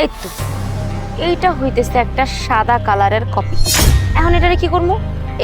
এই তো। এইটা হইতেছে একটা সাদা কালারের কফি। এখন এটারে কি করব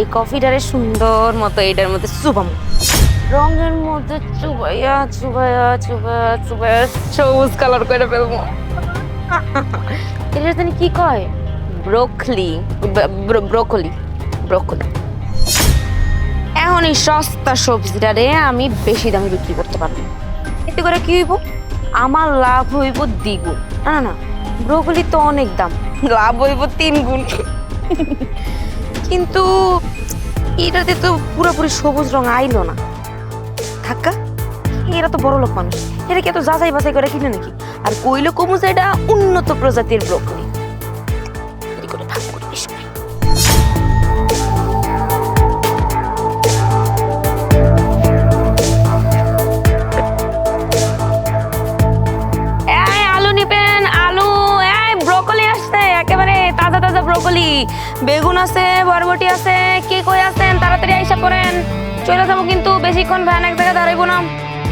এই কফিটারে সুন্দর মতো এটার মধ্যে চুবাম। রঙের মধ্যে চুবাইয়া চুবাইয়া চুবাইয়া চুবাইয়া সবুজ কালার করে ফেলব এটা জানি কি কয়? ব্রোকলি। ব্রোকলি। ব্রোকলি। এখন এই সস্তা সবজিটারে আমি বেশি দামে বিক্রি করতে পারব। এতে করে কি হইব? আমার লাভ হইব দ্বিগুণ। না না না। ব্রোকলি তো অনেক দাম। লাভ হইব তিন গুণ। কিন্তু এটাতে তো পুরোপুরি সবুজ রং আইলো না। থাকা এরা তো বড় লোক মানুষ। এরা কি এত যাচাই বাছাই করে কিনে নাকি? আর কইলো যে এটা উন্নত প্রজাতির ব্রোকলি। বেগুন আছে বরবটি আছে কি কই আছেন? তাড়াতাড়ি আইসা করেন চলে যাব কিন্তু বেশিক্ষণ ভ্যান এক জায়গায় দাঁড়াইবো না।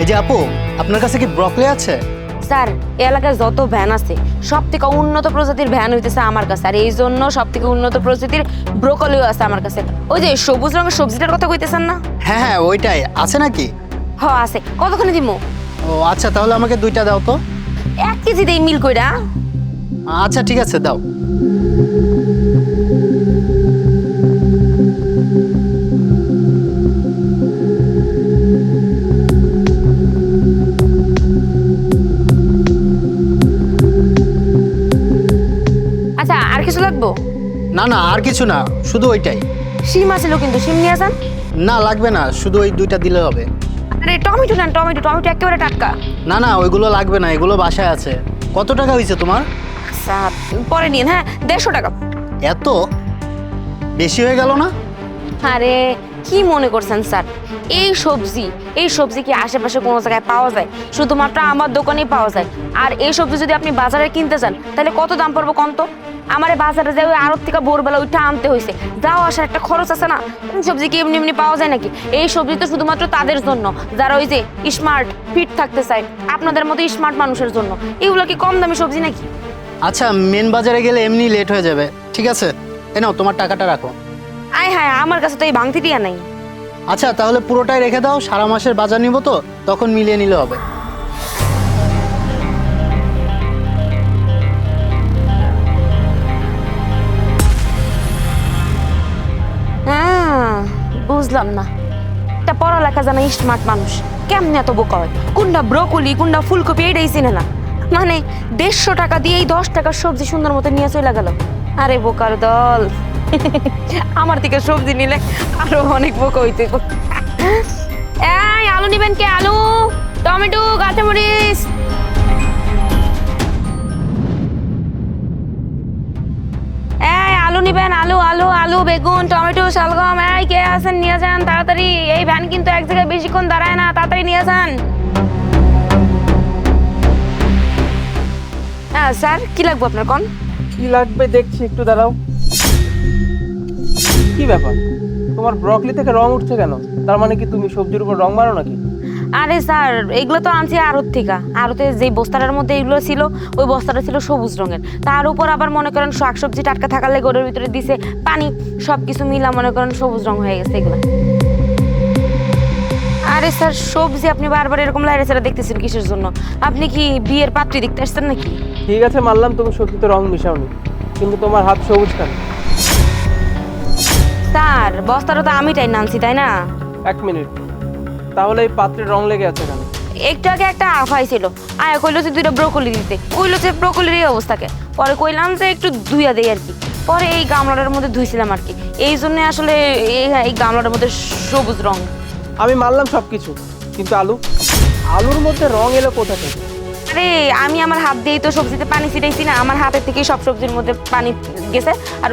এই যে আপু আপনার কাছে কি ব্রকলি আছে? স্যার এই এলাকায় যত ভ্যান আছে সব থেকে উন্নত প্রজাতির ভ্যান হইতেছে আমার কাছে। আর এই জন্য সব থেকে উন্নত প্রজাতির ব্রোকলিও আছে আমার কাছে। ওই যে সবুজ রঙের সবজিটার কথা কইতেছেন না? হ্যাঁ হ্যাঁ ওইটাই। আছে নাকি? হ আছে। কতখানি দিমু? ও আচ্ছা তাহলে আমাকে দুইটা দাও তো। এক কেজি দেই মিল কইরা। আচ্ছা ঠিক আছে দাও। না না আর কিছু না শুধু ওইটাই। শিম আছিল কিন্তু শিম নিয়ে যান না লাগবে না শুধু ওই দুইটা দিলে হবে। আরে টমেটো নেন টমেটো টমেটো একেবারে টাটকা। না না ওইগুলো লাগবে না এগুলো বাসায় আছে। কত টাকা হয়েছে তোমার? আচ্ছা পরে নিন হ্যাঁ দেড়শো টাকা। এত? বেশি হয়ে গেল না? আরে কি মনে করছেন স্যার? এই সবজি এই সবজি কি আশেপাশে কোনো জায়গায় পাওয়া যায়? শুধুমাত্র আমার দোকানেই পাওয়া যায়। আর এই সবজি যদি আপনি বাজারে কিনতে চান তাহলে কত দাম পড়বে কম তো? আমার বাজারে যে ওই আড়ত থেকে ভোরবেলা ওইটা আনতে হয়েছে যাও আসার একটা খরচ আছে না? কোন সবজি কি এমনি এমনি পাওয়া যায় নাকি? এই সবজি তো শুধুমাত্র তাদের জন্য। যারা ওই যে স্মার্ট ফিট থাকতে চায় আপনাদের মতো স্মার্ট মানুষের জন্য। এগুলো কি কম দামি সবজি নাকি? আচ্ছা মেন বাজারে গেলে এমনি লেট হয়ে যাবে। ঠিক আছে? এ নাও তোমার টাকাটা রাখো। আয় হ্যাঁ আমার কাছে তো এই ভাঙতি টিয়া নাই। আচ্ছা তাহলে পুরোটাই রেখে দাও সারা মাসের বাজার নিব তো তখন মিলিয়ে নিলে হবে। বুঝলাম না। একটা পড়ালেখা জানা স্মার্ট মানুষ। কেমনে এত বোকা হয়? কোনটা ব্রোকলি কোনটা ফুলকপি, এইটাই চিনে না। মানে দেড়শো টাকা দিয়ে এই দশ টাকার সবজি সুন্দর মতো নিয়ে চলে গেল। আরে বোকার দল। আমার থেকে সবজি নিলে আরও অনেক বোকা হইতে এই, আলু নিবেন কে? আলু, টমেটো, কাঁচামরিচ। নিবেন? আলু আলু আলু, বেগুন, টমেটো, শালগম, এই কে আছেন? নিয়ে যান তাড়াতাড়ি। এই ভ্যান কিন্তু এক জায়গায় বেশিক্ষণ দাঁড়ায় না। তাড়াতাড়ি নিয়ে যান। হ্যাঁ স্যার, কি লাগবে আপনার কোন? কি লাগবে দেখছি, একটু দাঁড়াও। কি ব্যাপার? তোমার ব্রকলি থেকে রং উঠছে কেন? তার মানে কি তুমি সবজির উপর রং মারো নাকি? আরে স্যার এগুলো তো আনছি আড়ত থেকে। আড়তে যে বস্তাটার মধ্যে এগুলো ছিল ওই বস্তাটা ছিল সবুজ রঙের। তার উপর আবার মনে করেন শাকসবজি টাটকা থাকার লেগে ওটার ভিতরে দিছে পানি সব কিছু মিলা মনে করেন সবুজ রং হয়ে গেছে এগুলো। আরে স্যার সবজি আপনি বারবার এরকম লাইরে সেটা দেখতেছেন কিসের জন্য? আপনি কি বিয়ের পাত্রী দেখতে আসছেন নাকি? ঠিক আছে মানলাম তুমি সবজিতে রং মিশাওনি কিন্তু তোমার হাত সবুজ কেন? স্যার বস্তাটা তো আমি টাই নামছি তাই না? এক মিনিট। তাহলে এই পাত্রে রং লেগে আছে কেন? একটু আগে একটা আফাই ছিল আয় কইলো যে দুইটা ব্রোকলি দিতে। কইলো যে ব্রোকলির এই অবস্থাকে পরে কইলাম যে একটু ধুইয়া দেই আর কি। পরে এই গামলাটার মধ্যে ধুইছিলাম আর কি। এই জন্য আসলে এই এই গামলাটার মধ্যে সবুজ রং। আমি মানলাম সব কিছু কিন্তু আলু? আলুর মধ্যে রং এলো কোথা থেকে? আরে আমি আমার হাত দিয়েই তো সবজিতে পানি ছিটাইছি না। আমার হাতের থেকেই সব সবজির মধ্যে পানি গেছে আর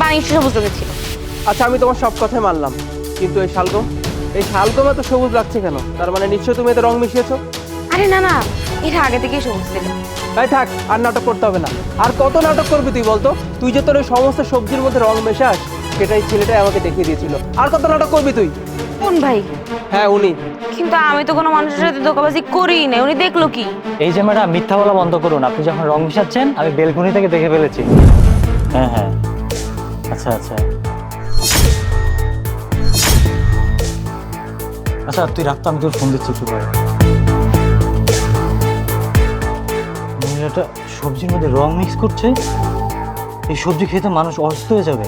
পানি সবুজ রঙের ছিল। আচ্ছা আমি তোমার সব কথাই মানলাম। কিন্তু এই শালগম? এই শালগম এত সবুজ লাগছে কেন? তার মানে নিশ্চয়ই তুমি এতে রং মিশিয়েছো? আরে না না এটা আগে থেকেই সবুজ ছিল। তাই থাক আর নাটক করতে হবে না। আর কত নাটক করবি তুই বলতো? তুই যে তোর ওই সমস্ত সবজির মধ্যে রং মেশাস সেটাই ছেলেটাই আমাকে দেখিয়ে দিয়েছিল। আর কত নাটক করবি তুই? কোন ভাই? হ্যাঁ উনি। কিন্তু আমি তো কোনো মানুষের সাথে ধোকাবাজি করি না উনি দেখল কি? এই যে ম্যাডাম মিথ্যা বলা বন্ধ করুন। আপনি যখন রং মিশাচ্ছেন আমি বেলকুনি থেকে দেখে ফেলেছি। হ্যাঁ হ্যাঁ। আচ্ছা আচ্ছা। আচ্ছা তুই রাখতো, আমি তোর ফোন দিচ্ছি একটু পরে। মহিলাটা সবজির মধ্যে রং মিক্স করছে, এই সবজি খেতে মানুষ অসুস্থ হয়ে যাবে।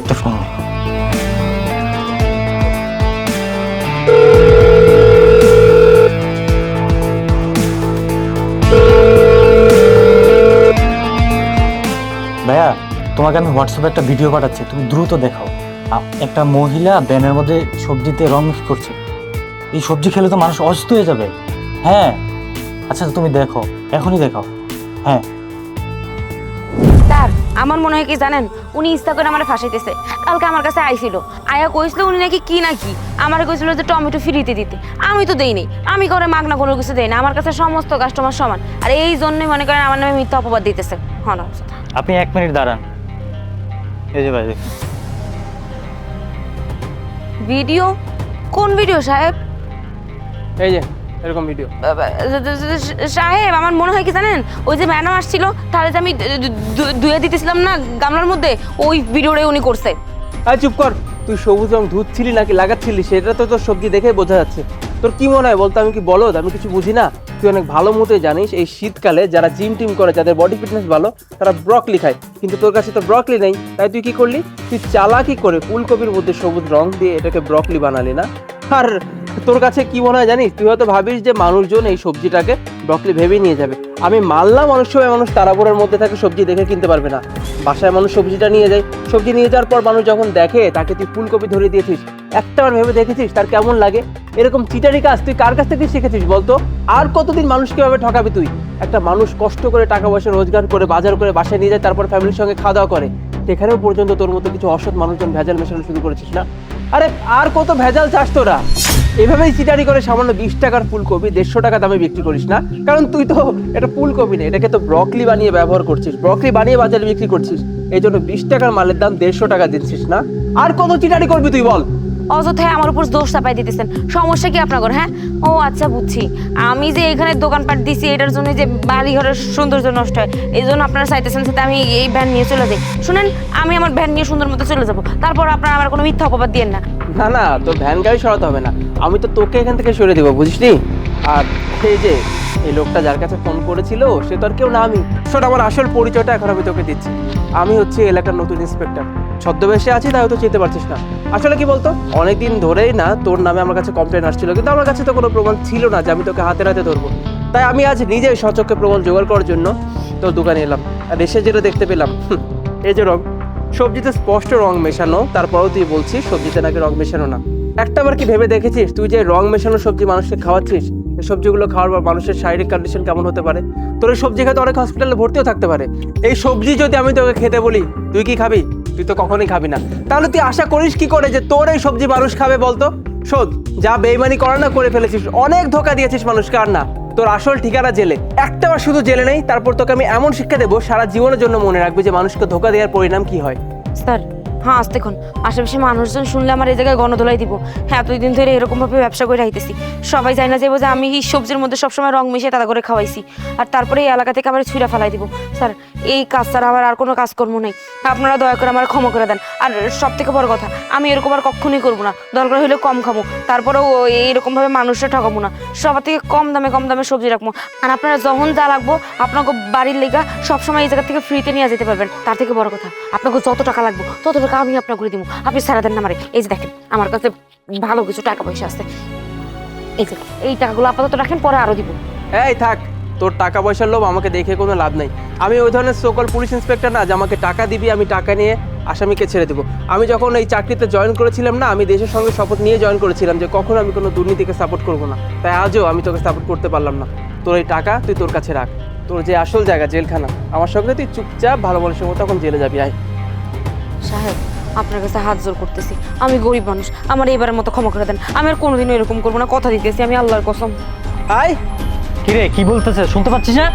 একটা ফোন তোমাকে আমি হোয়াটসঅ্যাপে একটা ভিডিও পাঠাচ্ছি তুমি দ্রুত দেখাও। একটা মহিলা ব্যানের মধ্যে সবজিতে রং মিক্স করছে। এই সবজি খেলে তো মানুষ অসুস্থ হয়ে যাবে। হ্যাঁ। আচ্ছা তুমি দেখো এখনই দেখাও। হ্যাঁ। স্যার আমার মনে হয় কি জানেন? উনি ইচ্ছা করে আমার ফাঁসাইতেছে। কালকে আমার কাছে আইছিল। আয়া কইছিল উনি নাকি কি নাকি আমার কইছিল যে টমেটো ফ্রিতে দিতে। আমি তো দেইনি। আমি করে মাগনা কোনো কিছু দেই না আমার কাছে সমস্ত কাস্টমার সমান। আর এই জন্যই মনে করেন আমার নামে মিথ্যা অপবাদ দিতেছে। হ্যাঁ আপনি এক মিনিট দাঁড়ান। এই যে ভাই দেখুন। ভিডিও? কোন ভিডিও সাহেব? এই যে এরকম ভিডিও। সাহেব আমার মনে হয় কি জানেন? ওই যে ম্যাডাম আসছিল তাহলে যে আমি ধুয়ে দিতেছিলাম না গামলার মধ্যে ওই ভিডিওটাই উনি করছে। আরে চুপ কর তুই সবুজ রং ধুচ্ছিলি নাকি লাগাচ্ছিলি? সেটা তো তোর সবজি দেখে বোঝা যাচ্ছে। তোর কি মনে হয় বলতো আমি কি বলদ? আমি কিছু বুঝি না? তুই অনেক ভালো মতোই জানিস, এই শীতকালে যারা জিম টিম করে, যাদের বডি ফিটনেস ভালো, তারা ব্রকলি খায়। কিন্তু তোর কাছে তো ব্রকলি নেই। তাই তুই কি করলি? তুই চালাকি করে ফুলকপির মধ্যে সবুজ রং দিয়ে এটাকে ব্রকলি বানালি না? আর তোর কাছে কি মনে হয় জানিস? তুই হয়তো ভাবিস যে মানুষজন এই সবজিটাকে ব্রকলি ভেবেই নিয়ে যাবে। আমি মানলাম অনেক সময় মানুষ তারাবোড়ার মধ্যে থাকে, সবজি দেখে কিনতে পারবে না। বাসায় মানুষ সবজিটা নিয়ে যায়। সবজি নিয়ে যাওয়ার পর মানুষ যখন দেখে, তাকে তুই ফুলকপি ধরে দিয়েছিস। একটাবার ভেবে দেখেছিস তার কেমন লাগে? এরকম চিটারি কাজ তুই কার কাছ থেকে শিখেছিস বলতো? আর কতদিন মানুষ ভাবে ঠকাবি তুই? একটা মানুষ কষ্ট করে টাকা পয়সা রোজগার করে বাজার করে বাসায় নিয়ে যায়, তারপর ফ্যামিলির সঙ্গে খাওয়া দাওয়া করে। সেখানেও পর্যন্ত তোর মতো কিছু অসৎ মানুষজন ভেজাল মেশানো শুরু করেছিস না? আরে, আর কত ভেজাল চাস তোরা? এভাবেই চিটারি করে সামান্য বিশ টাকার ফুলকপি দেড়শো টাকা দামে বিক্রি করিস না। কারণ তুই তো এটা ফুলকপি না এটাকে তো ব্রকলি বানিয়ে ব্যবহার করছিস। ব্রকলি বানিয়ে বাজারে বিক্রি করছিস। এই জন্য বিশ টাকার মালের দাম দেড়শো টাকা দিচ্ছিস না। আর কত চিটারি করবি তুই বল। অযথায় আমার উপর দোষ চাপাই দিতেছেন। সমস্যা কি আপনার হ্যাঁ? ও আচ্ছা বুঝছি। আমি যে এখানে দোকানপাট দিছি, এটার জন্য যে বাড়ি ঘরের সৌন্দর্য নষ্ট হয়, এই জন্য আপনারা চাইতেছেন সাথে আমি এই ভ্যান নিয়ে চলে যাই। শুনেন, আমি আমার ভ্যান নিয়ে সুন্দর মতো চলে যাব। তারপর আপনারা আমার কোনো মিথ্যা অপবাদ দিয়েন না। না না, তোর ভ্যান গাড়ি সরাতে হবে না। আমি তো তোকে এখান থেকে সরে দেবো, বুঝলি? আর এই যে, এই লোকটা যার কাছে ফোন করেছিল, সে তো আর কেউ না, আমি। শোন, আমার আসল পরিচয়টা এখন আমি তোকে দিচ্ছি। আমি হচ্ছে এলাকার নতুন ইন্সপেক্টর ছদ্মবেশে আছি তাই হয়তো চিনতে পারছিস না। আসলে কি বলতো, অনেকদিন ধরেই না, তোর নামে আমার কাছে কমপ্লেন আসছিল, কিন্তু আমার কাছে তো কোনো প্রমাণ ছিল না যে আমি তোকে হাতে হাতে ধরবো। তাই আমি আজ নিজে সচক্ষে প্রমাণ জোগাড় করার জন্য তোর দোকানে এলাম। আর এসে যেটা দেখতে পেলাম এই যে রং। সবজিতে স্পষ্ট রং মেশানো, তারপরেও তুই বলছিস সবজিতে নাকি রং মেশানো না। একটা বার কি ভেবে দেখেছিস তুই যে রং মেশানো সবজি মানুষকে খাওয়াচ্ছিস? এই সবজিগুলো খাওয়ার পর মানুষের শারীরিক কন্ডিশন কেমন হতে পারে? তোর এই সবজি খেতে অনেক হসপিটালে ভর্তিও থাকতে পারে। এই সবজি যদি আমি তোকে খেতে বলি, তুই কি খাবি? তুই তো কখনোই খাবি না। তাহলে তুই আশা করিস কি করে যে তোর এই সবজি মানুষ খাবে বলতো? শোধ যা বেইমানি করা না করে ফেলেছিস, অনেক ধোকা দিয়েছিস মানুষকে, আর না। তোর আসল ঠিকানা জেলে। একটা বার শুধু জেলে নেই, তারপর তোকে আমি এমন শিক্ষা দেবো, সারা জীবনের জন্য মনে রাখবি যে মানুষকে ধোকা দেওয়ার পরিণাম কি হয়। স্যার হ্যাঁ আজ দেখুন। আশেপাশে মানুষজন শুনলে আমার এই জায়গায় গণদোলাই দিব। হ্যাঁ এতদিন ধরে এরকমভাবে ব্যবসা করে রাখতেছি সবাই জানে না যাব যে আমি এই সবজির মধ্যে সবসময় রং মিশিয়ে তাড়া করে খাওয়াইছি। আর তারপরে এই এলাকা থেকে আমার ছুঁড়া ফেলাই দিব। স্যার এই কাজ ছাড়া আমার আর কোনো কাজকর্ম নেই। আপনারা দয়া করে আমার ক্ষমা করে দেন। আর সব থেকে বড় কথা, আমি এরকম আর কখনোই করব না। দরকার হলে কম খাব। তারপরেও এইরকমভাবে মানুষরা ঠকাবো না। সবার থেকে কম দামে কম দামে সবজি রাখব। আর আপনারা যখন যা লাগবো, আপনাকে বাড়ির লেগা সবসময় এই জায়গা থেকে ফ্রিতে নিয়ে যেতে পারবেন। তার থেকে বড় কথা, আপনাকে যত টাকা লাগবে, তত টাকা আমি আপনাকে করে দিব। আপনি সারা দেন না আমারে। এই যে দেখেন, আমার কাছে ভালো কিছু টাকা পয়সা আছে। এই যে, এই টাকাগুলো আপাতত রাখেন, পরে আরও দিব। এই থাক তোর টাকা পয়সার লোভ আমাকে দেখে কোনো লাভ নাই। আমি ওই ধরনের সকল পুলিশ ইন্সপেক্টর না যে আমাকে টাকা দিবি আমি টাকা নিয়ে আসামিকে ছেড়ে দেবো। আমি যখন এই চাকরিতে জয়েন করেছিলাম না আমি দেশের সঙ্গে শপথ নিয়ে জয়েন করেছিলাম যে কখনো আমি কোনো দুর্নীতিকে সাপোর্ট করব না। তাই আজও আমি তোকে সাপোর্ট করতে পারলাম না। তোর এই টাকা তুই তোর কাছে রাখ। তোর যে আসল জায়গা জেলখানা আমার সঙ্গে তুই চুপচাপ ভালো মানুষের মতো তখন জেলে যাবি আয়। সাহেব আপনার কাছে হাত জোর করতেছি। আমি গরিব মানুষ। আমার এবারের মতো ক্ষমা করে দেন। আমি আর কোনোদিনও এরকম করব না। কথা দিতেছি আমি আল্লাহর কসম। আয়। কিরে কি বলতেছে? শুনতে পাচ্ছিস না?